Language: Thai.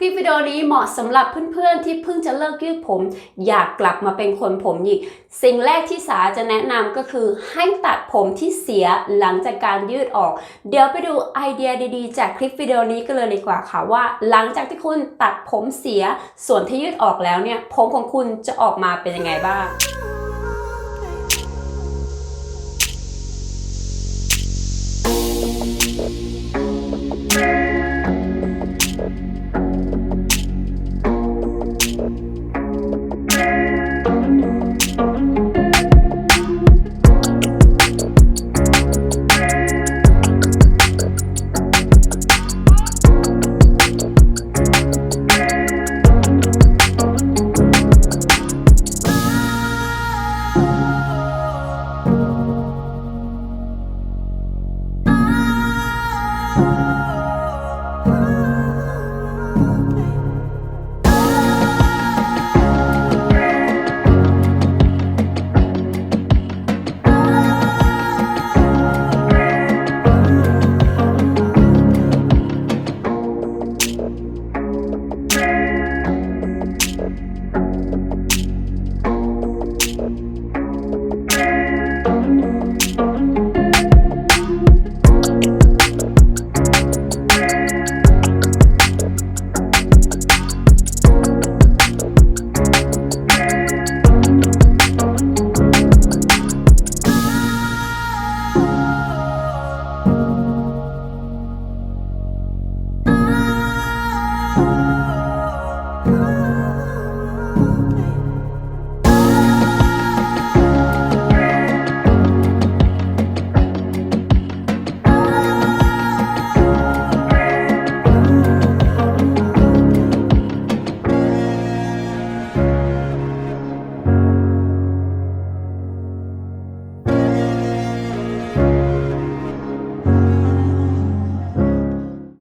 คลิปวิดีโอนี้เหมาะสำหรับเพื่อนๆ ที่เพิ่งจะเลิกยืดผม อยากกลับมาเป็นคนผมหยิก สิ่งแรกที่สาจะแนะนำก็คือให้ตัดผมที่เสียหลังจากการยืดออก เดี๋ยวไปดูไอเดียดีๆ จากคลิปวิดีโอนี้กันเลยดีกว่าค่ะว่า หลังจากที่คุณตัดผมเสียส่วนที่ยืดออกแล้วเนี่ยผมของคุณจะออกมาเป็นยังไงบ้าง